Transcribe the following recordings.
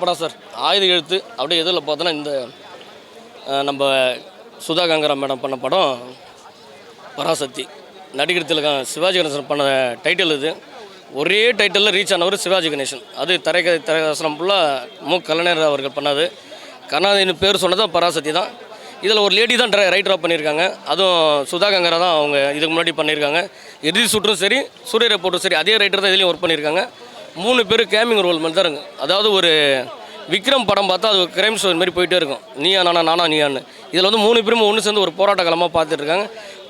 படம் சார். ஆயுத எழுத்து அப்படியே எதில் பார்த்தோன்னா இந்த நம்ம சுதா கங்கரா மேடம் பண்ண படம் பராசக்தி. நடிகர் திலகம் சிவாஜி கணேசன் பண்ண டைட்டில் இது. ஒரே டைட்டிலில் ரீச் ஆனவர் சிவாஜி கணேசன். அது திரைக்கதை திரைக்கதாசனம் ஃபுல்லாக மு. கலைஞர் அவர்கள் பண்ணது. கருணாநிதினு பேர் சொன்னதும் பராசக்தி தான். இதில் ஒரு லேடி தான் ரைட்டராக பண்ணியிருக்காங்க. அதுவும் சுதா கங்கரா தான் அவங்க இதுக்கு முன்னாடி பண்ணியிருக்காங்க. எதிர் சுற்றும் சரி சூரிய ரிப்போர்ட்டும் சரி அதே ரைட்டர் தான் இதுலேயும் ஒர்க் பண்ணியிருக்காங்க. மூணு பேர் கேமிங் ரோல் மாதிரி தான் இருக்கும் அதாவது ஒரு விக்ரம் படம் பார்த்தா அது கிரைம் ஸ்டோரி மாதிரி போயிட்டே இருக்கும். நீயா நானா நானா நீயான்னு இதில் வந்து மூணு பேரும் ஒன்று சேர்ந்து ஒரு போராட்ட காலமாக பார்த்துட்டு இருக்காங்க.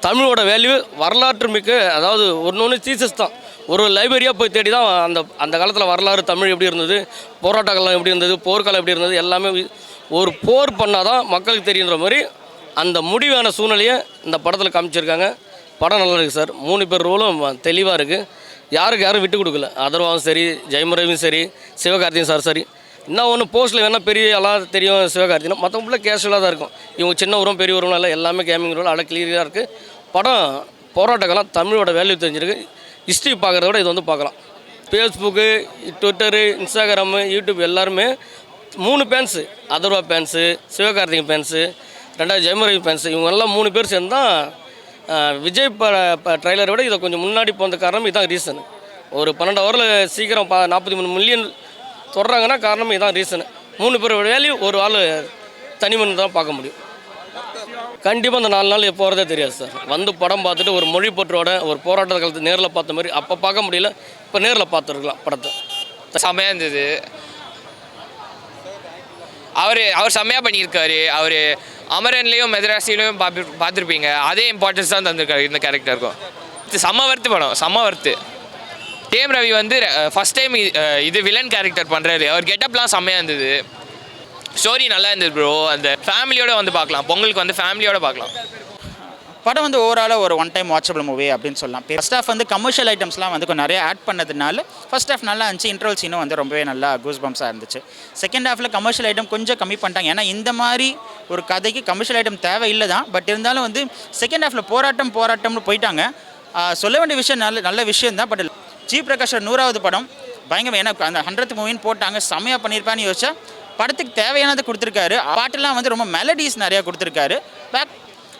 தமிழோட வேல்யூ வரலாற்று மிக்க அதாவது ஒன்று ஒன்று தீசஸ் தான். ஒரு லைப்ரரியாக போய் தேடி தான் அந்த அந்த காலத்தில் வரலாறு தமிழ் எப்படி இருந்தது போராட்ட காலம் எப்படி இருந்தது போர்க்காலம் எப்படி இருந்தது எல்லாமே ஒரு போர் பண்ணால் தான் மக்களுக்கு தெரியுன்ற மாதிரி அந்த முடிவான சூழ்நிலையை இந்த படத்தில் காமிச்சிருக்காங்க. படம் நல்லா இருக்குது சார். மூணு பேர் ரோலும் தெளிவாக இருக்குது யாருக்கு யாரும் விட்டு கொடுக்கல. அதர்வாவும் சரி ஜெயமுறையும் சரி சிவகார்த்தியும் சார் சரி. என்ன ஒன்று போஸ்ட்டில் வேணால் பெரிய எல்லாம் தெரியும் சிவகார்த்தினா மற்றவங்கள கேஷுவலாக தான் இருக்கும். இவங்க சின்ன உரம் பெரிய உரம் இல்லை எல்லாமே கேமிங் ரோல் அட கிளியராக இருக்குது படம் போராட்டக்கெல்லாம் தமிழோட வேல்யூ தெரிஞ்சிருக்கு. ஹிஸ்ட்ரி பார்க்குறத விட இது வந்து பார்க்கலாம். ஃபேஸ்புக்கு ட்விட்டரு இன்ஸ்டாகிராமு யூடியூப் எல்லாருமே மூணு fans Atharva fans Sivakarthikeyan fans ரெண்டாவது ஜெயமுறை பேன்ஸு இவங்க எல்லாம் மூணு பேர் சேர்ந்து தான் விஜய் ப ட்ரைலரை விட இதை கொஞ்சம் முன்னாடி போன காரணம் இதுதான் ரீசன் ஒரு பன்னெண்டு ஹவரில் சீக்கிரம் பா நாற்பத்தி மூணு மில்லியன் தொடறாங்கன்னா காரணம் இதுதான் ரீசன் மூணு பேர் வேலையும் ஒரு ஆள் தனிமன் தான் பார்க்க முடியும். கண்டிப்பாக அந்த நாலு நாள் போகிறதே தெரியாது சார் வந்து படம் பார்த்துட்டு ஒரு மொழி பற்றோட ஒரு போராட்ட காலத்து நேரில் பார்த்த மாதிரி அப்போ பார்க்க முடியல இப்போ நேரில் பார்த்துருக்கலாம் படத்தை. செமையாக இருந்தது. அவர் அவர் செம்மையாக பண்ணியிருக்காரு. அவர் அமரன்லேயும் மெதராசிலையும் பார்த்து பார்த்துருப்பீங்க அதே இம்பார்ட்டன்ஸ் தான் தந்திருக்காரு இந்த கேரக்டருக்கும் இது செம்ம வர்த்து படம் செம்ம வர்த்து டேம் ரவி வந்து ஃபஸ்ட் டைம் இது வில்லன் கேரக்டர் பண்ணுறாரு அவர் கெட்டப்லாம் செம்மையாக இருந்தது. ஸ்டோரி நல்லா இருந்தது ப்ரோ அந்த ஃபேமிலியோடு வந்து பார்க்கலாம். பொங்கலுக்கு வந்து ஃபேமிலியோடு பார்க்கலாம். படம் வந்து ஓவராலாக ஒரு ஒன் டைம் வாட்சபிள் மூவி அப்படின்னு சொல்லலாம். ஃபர்ஸ்ட் ஆஃப் வந்து கமர்ஷியல் ஐட்டம்ஸ்லாம் வந்து கொஞ்சம் நிறைய ஆட் பண்ணதுனால ஃபர்ஸ்ட் ஆஃப் நல்லா இருந்துச்சு. இன்ட்ரோல் சீனும் வந்து ரொம்பவே நல்லா கூஸ் பம்ப்ஸாக இருந்துச்சு. செகண்ட் ஹாஃபில் கமர்ஷியல் ஐட்டம் கொஞ்சம் கம்மி பண்ணிட்டாங்க. ஏன்னா இந்த மாதிரி ஒரு கதைக்கு கமர்ஷியல் ஐட்டம் தேவை இல்லை தான் பட் இருந்தாலும் வந்து செகண்ட் ஹாஃபில் போராட்டம் போராட்டம்னு போயிட்டாங்க. சொல்ல வேண்டிய விஷயம் நல்ல நல்ல விஷயம் தான் பட் ஜி பிரகாஷோட நூறாவது படம் பயங்கரம் ஏன்னா அந்த ஹண்ட்ரட் மூவின்னு போட்டாங்க. செம்மையாக பண்ணியிருப்பான்னு யோசிச்சா படத்துக்கு தேவையானதை கொடுத்துருக்காரு. பாட்டெல்லாம் வந்து ரொம்ப மெலடிஸ் நிறையா கொடுத்துருக்காரு. பேக்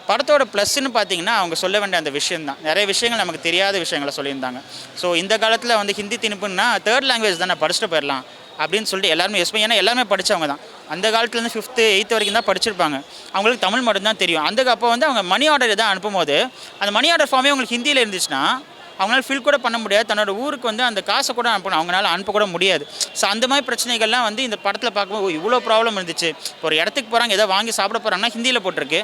படத்தோட ப்ளஸ்ன்னு பார்த்தீங்கன்னா அவங்க சொல்ல வேண்டிய அந்த விஷயம் தான் நிறைய விஷயங்கள் நமக்கு தெரியாத விஷயங்களை சொல்லியிருந்தாங்க. ஸோ இந்த காலத்தில் வந்து ஹிந்தி திணிப்புன்னா தேர்ட் லாங்குவேஜ் தானே படிச்சுட்டு போயிடலாம் அப்படின்னு சொல்லிட்டு எல்லாருமே எஸ்பி ஏன்னா எல்லாருமே படித்தவங்க தான். அந்த காலத்துலேருந்து ஃபிஃப்த்து எயித்து வரைக்கும் தான் படிச்சிருப்பாங்க. அவங்களுக்கு தமிழ் மட்டும்தான் தெரியும். அந்த அப்போ வந்து அவங்க மணி ஆர்டர் எதாவது அனுப்பும்போது அந்த மணி ஆர்டர் ஃபார்மே உங்களுக்கு ஹிந்தியில் இருந்துச்சுன்னா அவங்களால ஃபில் கூட பண்ண முடியாது. தன்னோட ஊருக்கு வந்து அந்த காசை கூட அனுப்பணும். அவங்களால அனுப்ப கூட முடியாது. ஸோ அந்த மாதிரி பிரச்சனைகள்லாம் வந்து இந்த படத்தில் பார்க்கும்போது இவ்வளோ ப்ராப்ளம் இருந்துச்சு. ஒரு இடத்துக்கு போகிறாங்க ஏதோ வாங்கி சாப்பிட போகிறாங்கன்னா ஹிந்தியில் போட்டிருக்கு.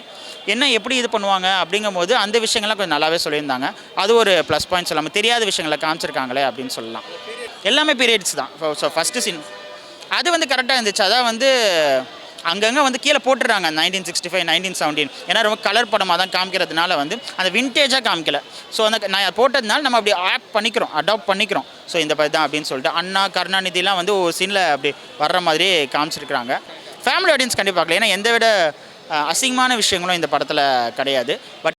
என்ன எப்படி இது பண்ணுவாங்க? அப்படிங்கும்போது அந்த விஷயங்கள்லாம் கொஞ்சம் நல்லாவே சொல்லியிருந்தாங்க. அது ஒரு ப்ளஸ் பாயிண்ட் சொல்லாமல் தெரியாத விஷயங்களை காமிச்சிருக்காங்களே அப்படின்னு சொல்லலாம். எல்லாமே பீரியட்ஸ் தான். ஸோ ஃபஸ்ட்டு சீன் அது வந்து கரெக்டாக இருந்துச்சு. அதான் வந்து அங்கங்கே வந்து கீழே போட்டுறாங்க nineteen sixty five nineteen seventeen ஏன்னா ரொம்ப கலர் படமாக தான் காமிக்கிறதுனால வந்து அந்த விண்டேஜாக காமிக்கல. ஸோ அந்த நான் போட்டதுனால நம்ம அப்படி ஆப் பண்ணிக்கிறோம் அடாப்ட் பண்ணிக்கிறோம். ஸோ இந்த பதி தான் அப்படின்னு சொல்லிட்டு அண்ணா கருணாநிதிலாம் வந்து ஒரு சீனில் அப்படி வர்ற மாதிரி காமிச்சிருக்கிறாங்க. ஃபேமிலி ஆடியன்ஸ் கண்டிப்பாக பார்க்கல. ஏன்னா எந்த விட அசிங்கமான விஷயங்களும் இந்த படத்தில் கிடையாது. பட்